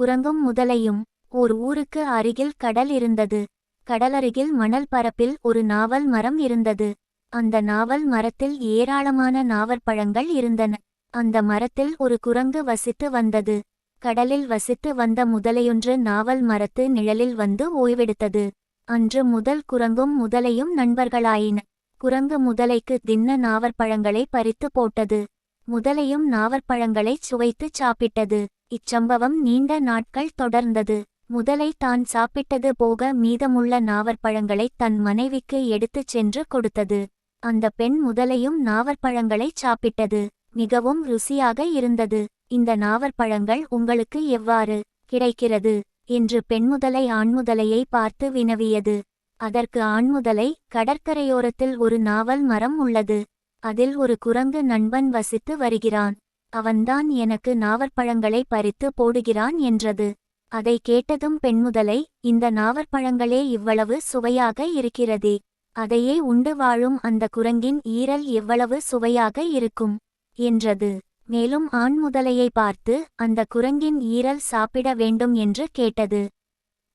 குரங்கும் முதலையும் ஓர் ஊருக்கு அருகில் கடல் இருந்தது. கடலருகில் மணல் பரப்பில் ஒரு நாவல் மரம் இருந்தது. அந்த நாவல் மரத்தில் ஏராளமான நாவற்பழங்கள் இருந்தன. அந்த மரத்தில் ஒரு குரங்கு வசித்து வந்தது. கடலில் வசித்து வந்த முதலையொன்று நாவல் மரத்து நிழலில் வந்து ஓய்வெடுத்தது. அன்று முதல் குரங்கும் முதலையும் நண்பர்களாயின. குரங்கு முதலைக்கு தின்ன நாவற்பழங்களை பறித்து போட்டது. முதலையும் நாவற்பழங்களைச் சுவைத்துச் சாப்பிட்டது. இச்சம்பவம் நீண்ட நாட்கள் தொடர்ந்தது. முதலை தான் சாப்பிட்டது போக மீதமுள்ள நாவற்பழங்களை தன் மனைவிக்கு எடுத்துச் சென்று கொடுத்தது. அந்த பெண் முதலையும் நாவற்பழங்களைச் சாப்பிட்டது. மிகவும் ருசியாக இருந்தது. இந்த நாவற்பழங்கள் உங்களுக்கு எவ்வாறு கிடைக்கிறது? என்று பெண்முதலை ஆண்முதலையை பார்த்து வினவியது. அதற்கு ஆண்முதலை கடற்கரையோரத்தில் ஒரு நாவல் மரம் உள்ளது. அதில் ஒரு குரங்கு நண்பன் வசித்து வருகிறான். அவன்தான் எனக்கு நாவற்பழங்களை பறித்து போடுகிறான் என்றது. அதை கேட்டதும் பெண்முதலை இந்த நாவற்பழங்களே இவ்வளவு சுவையாக இருக்கிறதே. அதையே உண்டு வாழும் அந்த குரங்கின் ஈரல் எவ்வளவு சுவையாக இருக்கும் என்றது. மேலும் ஆண்முதலையை பார்த்து அந்த குரங்கின் ஈரல் சாப்பிட வேண்டும் என்று கேட்டது.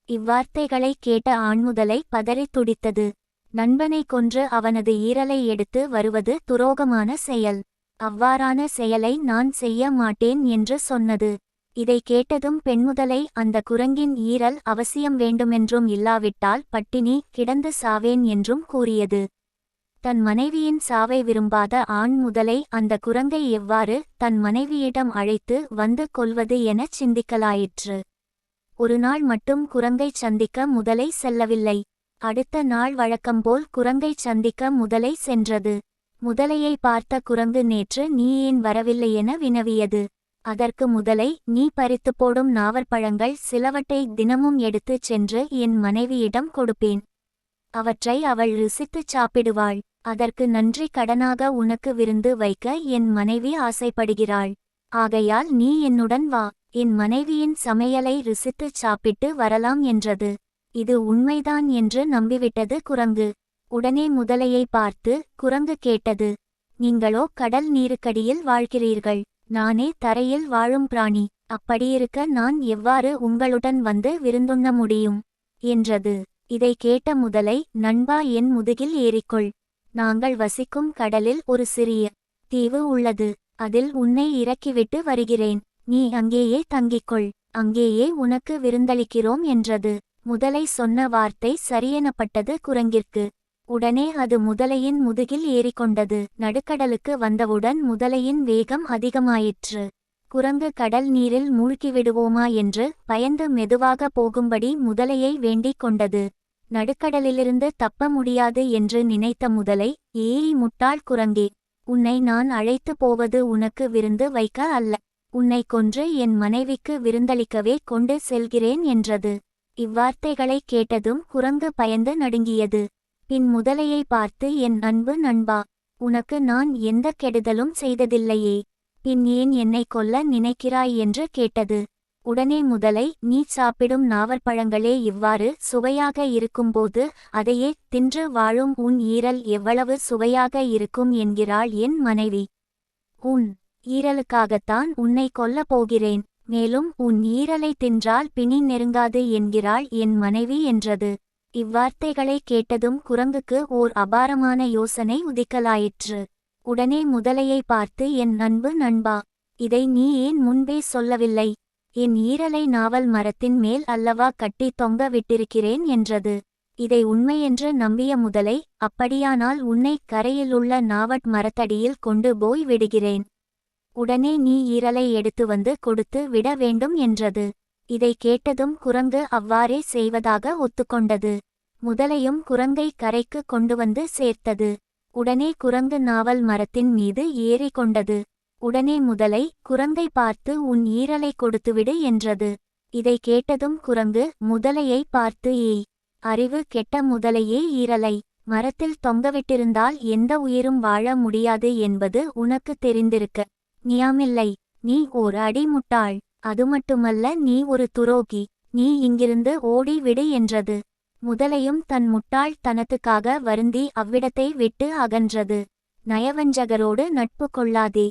இவ்வார்த்தைகளை கேட்ட ஆண்முதலை பதறித் துடித்தது. நண்பனை கொன்று அவனது ஈரலை எடுத்து வருவது துரோகமான செயல். அவ்வாறான செயலை நான் செய்ய மாட்டேன் என்று சொன்னது. இதை கேட்டதும் பெண்முதலை அந்த குரங்கின் ஈரல் அவசியம் வேண்டுமென்றும் இல்லாவிட்டால் பட்டினி கிடந்து சாவேன் என்றும் கூறியது. தன் மனைவியின் சாவை விரும்பாத ஆண் முதலை அந்த குரங்கை எவ்வாறு தன் மனைவியிடம் அழைத்து வந்து கொள்வது எனச் சிந்திக்கலாயிற்று. ஒருநாள் மட்டும் குரங்கைச் சந்திக்க முதலை செல்லவில்லை. அடுத்த நாள் வழக்கம்போல் குரங்கைச் சந்திக்க முதலை சென்றது. முதலையை பார்த்த குரங்கு நேற்று நீ ஏன் வரவில்லை என வினவியது. அதற்கு முதலை நீ பறித்து போடும் நாவற்பழங்கள் சிலவற்றை தினமும் எடுத்துச் சென்று என் மனைவியிடம் கொடுப்பேன். அவற்றை அவள் ருசித்துச் சாப்பிடுவாள். அதற்கு நன்றி கடனாக உனக்கு விருந்து வைக்க என் மனைவி ஆசைப்படுகிறாள். ஆகையால் நீ என்னுடன் வா. என் மனைவியின் சமையலை ருசித்துச் சாப்பிட்டு வரலாம் என்றது. இது உண்மைதான் என்று நம்பிவிட்டது குரங்கு. உடனே முதலையை பார்த்து குரங்கு கேட்டது நீங்களோ கடல் நீருக்கடியில் வாழ்கிறீர்கள். நானே தரையில் வாழும் பிராணி. அப்படியிருக்க நான் எவ்வாறு உங்களுடன் வந்து விருந்துண்ண முடியும்? என்றது. இதை கேட்ட முதலை நண்பா என் முதுகில் ஏறிக்கொள். நாங்கள் வசிக்கும் கடலில் ஒரு சிறிய தீவு உள்ளது. அதில் உன்னை இறக்கிவிட்டு வருகிறேன். நீ அங்கேயே தங்கிக்கொள். அங்கேயே உனக்கு விருந்தளிக்கிறோம் என்றது. முதலை சொன்ன வார்த்தை சரியெனப்பட்டது குரங்கிற்கு. உடனே அது முதலையின் முதுகில் ஏறிக்கொண்டது. நடுக்கடலுக்கு வந்தவுடன் முதலையின் வேகம் அதிகமாயிற்று. குரங்கு கடல் நீரில் மூழ்கிவிடுவோமா என்று பயந்து மெதுவாக போகும்படி முதலையை வேண்டிக் கொண்டது. நடுக்கடலிலிருந்து தப்ப முடியாது என்று நினைத்த முதலை ஏறி முட்டாள் குரங்கே உன்னை நான் அழைத்து போவது உனக்கு விருந்து வைக்க அல்ல. உன்னை கொன்று என் மனைவிக்கு விருந்தளிக்கவே கொண்டு செல்கிறேன் என்றது. இவ்வார்த்தைகளைக் கேட்டதும் குரங்கு பயந்து நடுங்கியது. பின் முதலையை பார்த்து என் அன்பு நண்பா உனக்கு நான் எந்த கெடுதலும் செய்ததில்லையே. பின் ஏன் என்னை கொல்ல நினைக்கிறாய்? என்று கேட்டது. உடனே முதலை நீ சாப்பிடும் நாவற்பழங்களே இவ்வாறு சுவையாக இருக்கும்போது அதையே தின்று வாழும் உன் ஈரல் எவ்வளவு சுவையாக இருக்கும் என்கிறாள் என் மனைவி. உன் ஈரலுக்காகத்தான் உன்னை கொல்லப் போகிறேன். மேலும் உன் ஈரலை தின்றால் பிணி நெருங்காது என்கிறாள் என் மனைவி என்றது. இவ்வார்த்தைகளை கேட்டதும் குரங்குக்கு ஓர் அபாரமான யோசனை உதிக்கலாயிற்று. உடனே முதலையை பார்த்து என் அன்பு நண்பா இதை நீ ஏன் முன்பே சொல்லவில்லை? என் ஈரலை நாவல் மரத்தின் மேல் அல்லவா கட்டி தொங்க விட்டிருக்கிறேன் என்றது. இதை உண்மையென்று நம்பிய முதலை அப்படியானால் உன்னை கரையிலுள்ள நாவட் மரத்தடியில் கொண்டு போய் விடுகிறேன். உடனே நீ ஈரலை எடுத்து வந்து கொடுத்து விட வேண்டும் என்றது. இதை கேட்டதும் குரங்கு அவ்வாறே செய்வதாக ஒத்துக்கொண்டது. முதலையும் குரங்கை கரைக்கு கொண்டு வந்து சேர்த்தது. உடனே குரங்கு நாவல் மரத்தின் மீது ஏறி கொண்டது உடனே முதலை குரங்கை பார்த்து உன் ஈரலை கொடுத்துவிடு என்றது. இதை கேட்டதும் குரங்கு முதலையை பார்த்து ஏய் அறிவு கெட்ட முதலையே ஈரலை. மரத்தில் தொங்கவிட்டிருந்தால் எந்த உயிரும் வாழ முடியாது என்பது உனக்கு தெரிந்திருக்க. நியாமில்லை. நீ ஓர் அடிமுட்டாள். அது மட்டுமல்ல நீ ஒரு துரோகி. நீ இங்கிருந்து ஓடி விடு என்றது. முதலையும் தன் முட்டாள் தனத்துக்காக வருந்தி அவ்விடத்தை விட்டு அகன்றது. நயவஞ்சகரோடு நட்பு கொள்ளாதே.